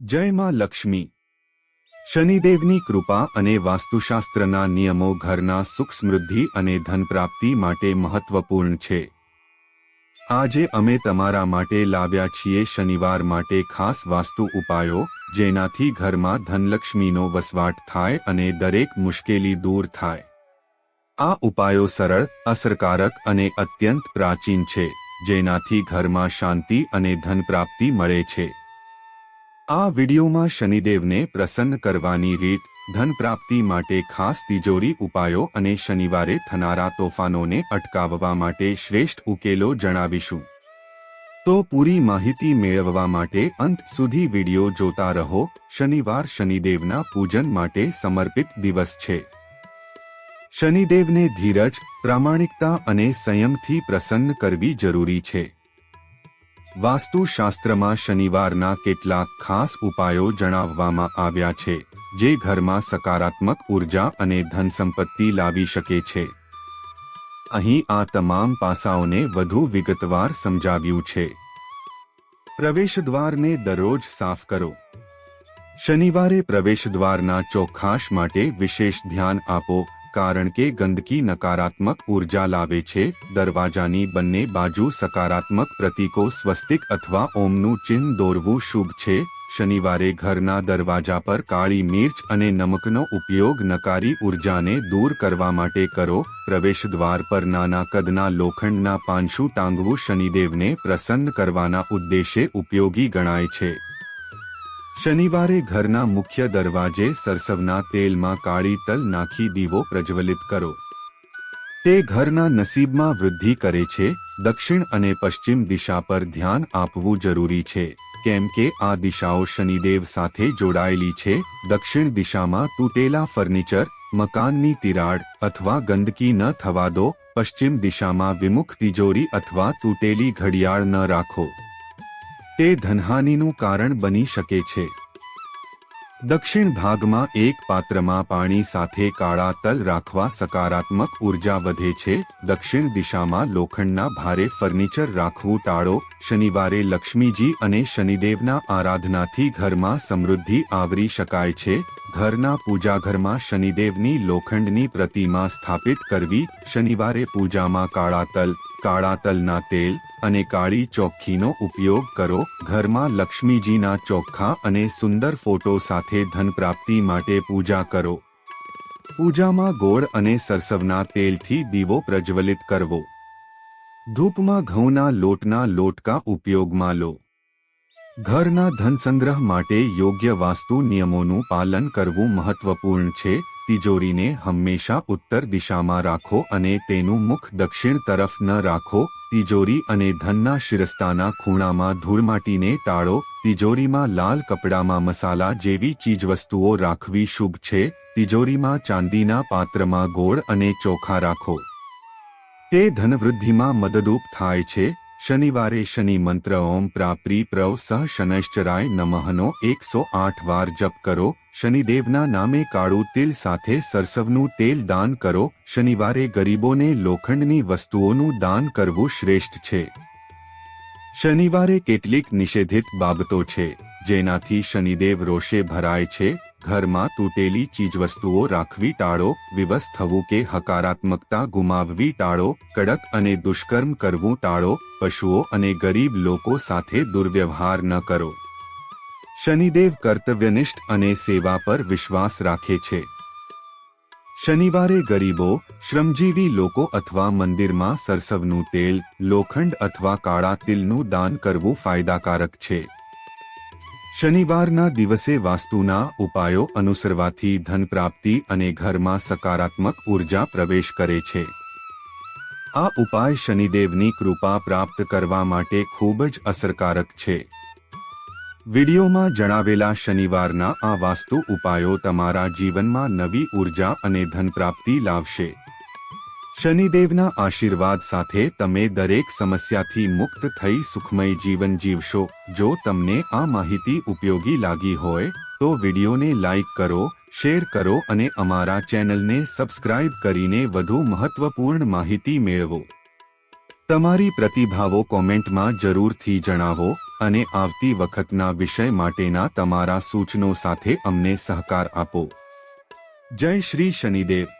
જય માં લક્ષ્મી. શનિદેવની કૃપા અને વાસ્તુશાસ્ત્રના નિયમો ઘરના સુખ સમૃદ્ધિ અને ધન પ્રાપ્તિ માટે મહત્વપૂર્ણ છે. આજે અમે તમારા માટે લાવ્યા છીએ શનિવાર માટે ખાસ વાસ્તુ ઉપાયો, જેનાથી ઘરમાં ધનલક્ષ્મીનો વસવાટ થાય અને દરેક મુશ્કેલી દૂર થાય. આ ઉપાયો સરળ, અસરકારક અને અત્યંત પ્રાચીન છે, જેનાથી ઘરમાં શાંતિ અને ધન પ્રાપ્તિ મળે છે. આ વિડિયોમાં શનિદેવને પ્રસન્ન કરવાની રીત, ધન પ્રાપ્તિ માટે ખાસ તિજોરી ઉપાયો અને શનિવારે થનારા તોફાનોને અટકાવવા માટે શ્રેષ્ઠ ઉકેલો જણાવીશું. તો પૂરી માહિતી મેળવવા માટે અંત સુધી વિડિયો જોતા રહો. શનિવાર શનિદેવના પૂજન માટે સમર્પિત દિવસ છે. શનિદેવને ધીરજ, પ્રામાણિકતા અને સંયમથી પ્રસન્ન કરવી જરૂરી છે. વાસ્તુશાસ્ત્રમાં શનિવારના કેટલાક ખાસ ઉપાયો જણાવવામાં આવ્યા છે, જે ઘરમાં સકારાત્મક ઊર્જા અને ધન સંપત્તિ લાવી શકે છે. અહીં આ તમામ પાસાઓને વધુ વિગતવાર સમજાવ્યું છે. પ્રવેશદ્વારને દરરોજ સાફ કરો. શનિવારે પ્રવેશદ્વારના ચોખાશ માટે વિશેષ ધ્યાન આપો કારણ કે ગંદકી નકારાત્મક ઊર્જા લાવે છે. દરવાજાની બંને બાજુ સકારાત્મક પ્રતીકો સ્વસ્તિક અથવા ઓમનું ચિહ્ન દોરવું શુભ છે. શનિવારે ઘરના દરવાજા પર કાળી મિર્ચ અને નમકનો ઉપયોગ નકારી ઉર્જાને દૂર કરવા માટે કરો. પ્રવેશદ્વાર પર નાના કદના લોખંડના પાંશું ટાંગવું શનિદેવને પ્રસન્ન કરવાના ઉદ્દેશે ઉપયોગી ગણાય છે. શનિવારે ઘરના મુખ્ય દરવાજે સરસવના તેલમાં કાળી તલ નાખી દીવો પ્રજ્વલિત કરો. તે ઘરના નસીબમાં વૃદ્ધિ કરે છે, દક્ષિણ અને પશ્ચિમ દિશા પર ધ્યાન આપવું જરૂરી છે, કેમ કે આ દિશાઓ શનિદેવ સાથે જોડાયેલી છે, દક્ષિણ દિશામાં તૂટેલા ફર્નિચર, મકાનની તિરાડ અથવા ગંદકી ન થવા દો, પશ્ચિમ દિશામાં વિમુખ તિજોરી અથવા તૂટેલી ઘડિયાળ ન રાખો. તે ધનહાનિનું કારણ બની શકે છે. દક્ષિણ ભાગમાં એક પાત્રમાં પાણી સાથે કાળા તલ રાખવા સકારાત્મક ઊર્જા વધે છે. દક્ષિણ દિશામાં લોખંડના ભારે ફર્નિચર રાખવું ટાળો. શનિવારે લક્ષ્મીજી અને શનિદેવના આરાધનાથી ઘરમાં સમૃદ્ધિ આવરી શકાય છે. ઘરના પૂજાઘરમાં શનિદેવની લોખંડની પ્રતિમા સ્થાપિત કરવી. શનિવારે પૂજામાં કાળા તલ કાળા તલના તેલ અને કાળી ચોખ્ખીનો ઉપયોગ કરો. ઘરમાં લક્ષ્મીજીના ચોખ્ખા અને સુંદર ફોટો સાથે ધન પ્રાપ્તિ માટે પૂજા કરો. પૂજામાં ગોળ અને સરસવના તેલથી દીવો પ્રજ્વલિત કરવો. ધૂપમાં ઘઉંના લોટના લોટકા ઉપયોગમાં લો. ઘરના ધન સંગ્રહ માટે યોગ્ય વાસ્તુ નિયમોનું પાલન કરવું મહત્વપૂર્ણ છે. તિજોરીને હંમેશા ઉત્તર દિશામાં રાખો અને તેનું મુખ દક્ષિણ તરફ ન રાખો. તિજોરી અને ધનના શિરસ્તાના ખૂણામાં ધૂળમાટીને ટાળો. તિજોરીમાં લાલ કપડામાં મસાલા જેવી ચીજવસ્તુઓ રાખવી શુભ છે. તિજોરીમાં ચાંદીના પાત્રમાં ગોળ અને ચોખા રાખો. તે ધનવૃદ્ધિમાં મદદરૂપ થાય છે. શનિવારે શનિ મંત્ર ઓમ પ્રાપ્રી પ્રવ સહ શનૈશ્ચરાય નમઃનો એકસો આઠ વાર જપ કરો. શનિદેવના નામે કાળું તિલ સાથે સરસવનું તેલ દાન કરો. શનિવારે ગરીબોને લોખંડની વસ્તુઓનું દાન કરવું શ્રેષ્ઠ છે. શનિવારે કેટલીક નિષેધિત બાબતો છે, જેનાથી શનિદેવ રોષે ભરાય છે. ઘરમાં તૂટેલી ચીજવસ્તુઓ રાખવી ટાળો વિવશ થવું કે હકારાત્મકતા ગુમાવવી ટાળો, કડક અને દુષ્કર્મ કરવું ટાળો, પશુઓ અને ગરીબ લોકો સાથે દુર્વ્યવહાર ન કરો. શનિદેવ કર્તવ્યનિષ્ઠ અને સેવા પર વિશ્વાસ રાખે છે. શનિવારે ગરીબો, શ્રમજીવી લોકો અથવા મંદિરમાં સરસવનું તેલ, લોખંડ અથવા કાળા તિલનું દાન કરવું ફાયદાકારક છે. શનિવારના દિવસે વાસ્તુના ઉપાયો અનુસરવાથી ધન પ્રાપ્તિ અને ઘરમાં સકારાત્મક ઊર્જા પ્રવેશ કરે છે. આ ઉપાય શનિદેવની કૃપા પ્રાપ્ત કરવા માટે ખૂબ જ અસરકારક છે. વિડિયોમાં જણાવેલા શનિવારના આ વાસ્તુ ઉપાયો તમારા જીવનમાં નવી ઊર્જા અને ધન પ્રાપ્તિ લાવશે. શનિદેવના આશીર્વાદ સાથે તમે દરેક સમસ્યાથી મુક્ત થઈ સુખમય જીવન જીવશો. જો તમને આ માહિતી ઉપયોગી લાગી હોય, તો વિડીયોને લાઇક કરો, શેર કરો અને અમારા ચેનલને સબસ્ક્રાઇબ કરીને વધુ મહત્વપૂર્ણ માહિતી મેળવો. તમારી પ્રતિભાવો કોમેન્ટમાં જરૂરથી જણાવો અને આવતી વખતના વિષય માટેના તમારા સૂચનો સાથે અમને સહકાર આપો. જય શ્રી શનિદેવ.